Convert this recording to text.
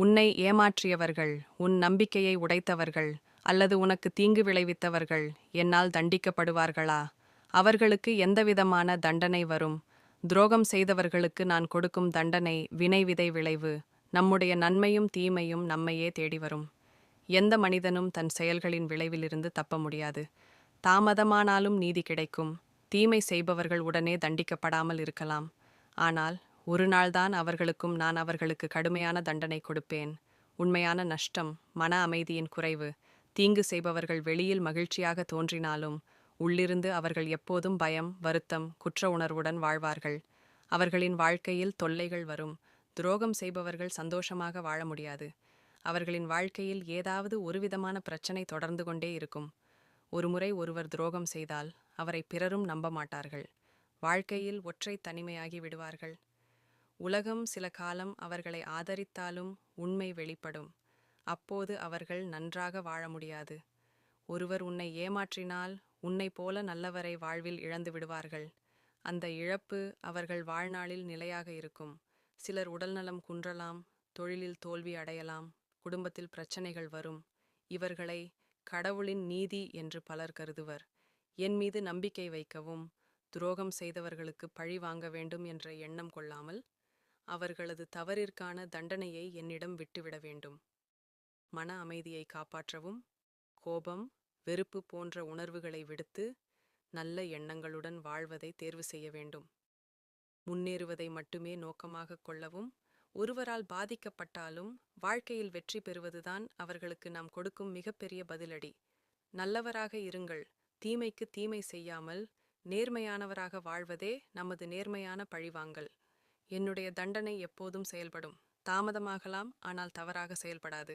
உன்னை ஏமாற்றியவர்கள் உன் நம்பிக்கையை உடைத்தவர்கள் அல்லது உனக்கு தீங்கு விளைவித்தவர்கள் என்னால் தண்டிக்கப்படுவார்களா? அவர்களுக்கு எந்தவிதமான தண்டனை வரும்? துரோகம் செய்தவர்களுக்கு நான் கொடுக்கும் தண்டனை வினை விதை விளைவு நம்முடைய நன்மையும் தீமையும் நம்மையே தேடி வரும். எந்த மனிதனும் தன் செயல்களின் விளைவிலிருந்து தப்ப முடியாது. தாமதமானாலும் நீதி கிடைக்கும். தீமை செய்பவர்கள் உடனே தண்டிக்கப்படாமல் இருக்கலாம். ஆனால் ஒரு நாள்தான் அவர்களுக்கும் நான் அவர்களுக்கு கடுமையான தண்டனை கொடுப்பேன். உண்மையான நஷ்டம் மன அமைதியின் குறைவு தீங்கு செய்பவர்கள் வெளியில் மகிழ்ச்சியாக தோன்றினாலும் உள்ளிருந்து அவர்கள் எப்போதும் பயம் வருத்தம் குற்ற உணர்வுடன் வாழ்வார்கள். அவர்களின் வாழ்க்கையில் தொல்லைகள் வரும். துரோகம் செய்பவர்கள் சந்தோஷமாக வாழ முடியாது. அவர்களின் வாழ்க்கையில் ஏதாவது ஒருவிதமான பிரச்சனை தொடர்ந்து கொண்டே இருக்கும். ஒருமுறை ஒருவர் துரோகம் செய்தால் அவரை பிறரும் நம்ப மாட்டார்கள். வாழ்க்கையில் ஒற்றை தனிமையாகி விடுவார்கள். உலகம் சில காலம் அவர்களை ஆதரித்தாலும் உண்மை வெளிப்படும். அப்போது அவர்கள் நன்றாக வாழ முடியாது. ஒருவர் உன்னை ஏமாற்றினால் உன்னை போல நல்லவரை வாழ்வில் இழந்து விடுவார்கள். அந்த இழப்பு அவர்கள் வாழ்நாளில் நிலையாக இருக்கும். சிலர் உடல்நலம் குன்றலாம் தொழிலில் தோல்வி அடையலாம் குடும்பத்தில் பிரச்சனைகள் வரும். இவர்களை கடவுளின் நீதி என்று பலர் கருதுவர். என் மீது நம்பிக்கை வைக்கவும் துரோகம் செய்தவர்களுக்கு பழி வாங்க வேண்டும் என்ற எண்ணம் கொள்ளாமல் அவர்களது தவறிற்கான தண்டனையை என்னிடம் விட்டுவிட வேண்டும். மன அமைதியை காப்பாற்றவும் கோபம் வெறுப்பு போன்ற உணர்வுகளை விடுத்து நல்ல எண்ணங்களுடன் வாழ்வதை தேர்வு செய்ய வேண்டும். முன்னேறுவதை மட்டுமே நோக்கமாக கொள்ளவும் ஒருவரால் பாதிக்கப்பட்டாலும் வாழ்க்கையில் வெற்றி பெறுவதுதான் அவர்களுக்கு நாம் கொடுக்கும் மிகப்பெரிய பதிலடி. நல்லவராக இருங்கள் தீமைக்கு தீமை செய்யாமல் நேர்மையானவராக வாழ்வதே நமது நேர்மையான பழிவாங்கல். என்னுடைய தண்டனை எப்போதும் செயல்படும். தாமதமாகலாம் ஆனால் தவறாக செயல்படாது.